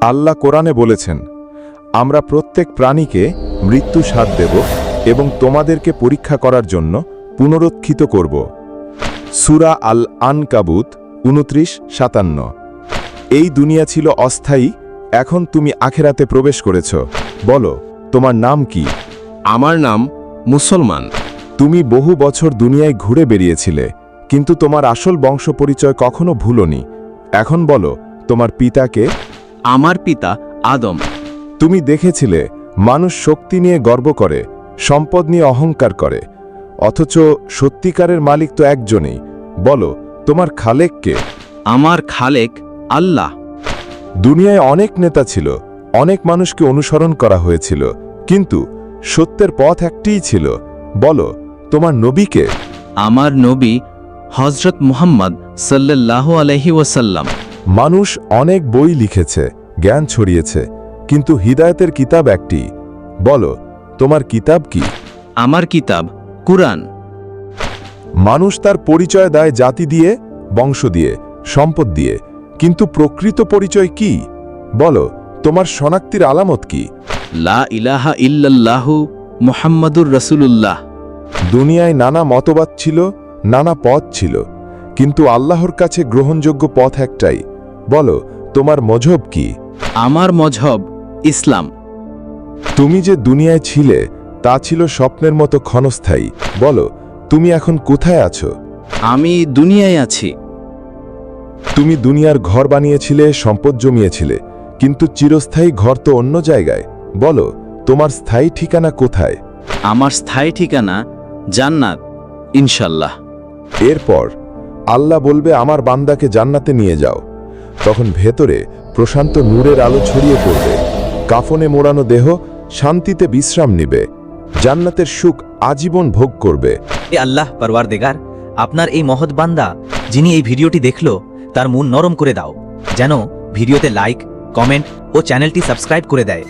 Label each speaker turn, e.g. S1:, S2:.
S1: আল্লাহ কোরআনে বলেছেন আমরা প্রত্যেক প্রাণীকে মৃত্যু স্বাদ দেব এবং তোমাদেরকে পরীক্ষা করার জন্য পুনরুত্থিত করব। সুরা আল আন কাবুত উনত্রিশ সাতান্ন। এই দুনিয়া ছিল অস্থায়ী এখন তুমি আখেরাতে প্রবেশ করেছ। বলো তোমার নাম কি?
S2: আমার নাম মুসলমান।
S1: তুমি বহু বছর দুনিয়ায় ঘুরে বেরিয়েছিলে কিন্তু তোমার আসল বংশ পরিচয় কখনো ভুলনি। এখন বলো তোমার পিতাকে
S2: আমার পিতা আদম।
S1: তুমি দেখেছিলে মানুষ শক্তি নিয়ে গর্ব করে সম্পদ নিয়ে অহংকার করে। অথচ সত্যিকারের মালিক তো একজনই। বলো তোমার খালেককে
S2: আমার খালেক আল্লাহ।
S1: দুনিয়ায় অনেক নেতা ছিল অনেক মানুষকে অনুসরণ করা হয়েছিল কিন্তু সত্যের পথ একটিই ছিল। বলো তোমার নবীকে
S2: আমার নবী হজরত মুহাম্মদ সাল্লাহ আলহি ওয়াসাল্লাম।
S1: মানুষ অনেক বই লিখেছে জ্ঞান ছড়িয়েছে কিন্তু হিদায়তের কিতাব একটি। বলো তোমার কিতাব কি?
S2: আমার কিতাব কুরআন।
S1: মানুষ তার পরিচয় দেয় জাতি দিয়ে বংশ দিয়ে সম্পদ দিয়ে কিন্তু প্রকৃত পরিচয় কি? বলো তোমার শনাক্তির আলামত কি?
S2: লা ইলাহা ইল্লাল্লাহু মুহাম্মাদুর রসুলুল্লাহ।
S1: দুনিয়ায় নানা মতবাদ ছিল নানা পথ ছিল কিন্তু আল্লাহর কাছে গ্রহণযোগ্য পথ একটাই। বলো তোমার মজহব কি?
S2: আমার মজহব ইসলাম।
S1: তুমি যে দুনিয়ায় ছিলে তা ছিল স্বপ্নের মতো ক্ষণস্থায়ী। বলো তুমি এখন কোথায় আছো?
S2: আমি দুনিয়ায় আছি।
S1: তুমি দুনিয়ার ঘর বানিয়েছিলে সম্পদ জমিয়েছিলে কিন্তু চিরস্থায়ী ঘর তো অন্য জায়গায়। বলো তোমার স্থায়ী ঠিকানা কোথায়?
S2: আমার স্থায়ী ঠিকানা জান্নাত ইনশাল্লাহ।
S1: এরপর আল্লাহ বলবে, আমার বান্দাকে জান্নাতে নিয়ে যাও। তখন ভেতরে প্রশান্ত নূরের আলো ছড়িয়ে পড়বে। কাফনে মোড়ানো দেহ শান্তিতে বিশ্রাম নিবে। জান্নাতের সুখ আজীবন ভোগ করবে।
S3: এ আল্লাহ পরওয়ারদেগার, আপনার এই মহৎ বান্দা, যিনি এই ভিডিওটি দেখল, তার মন নরম করে দাও, যেন ভিডিওতে লাইক, কমেন্ট ও চ্যানেলটি সাবস্ক্রাইব করে দেয়।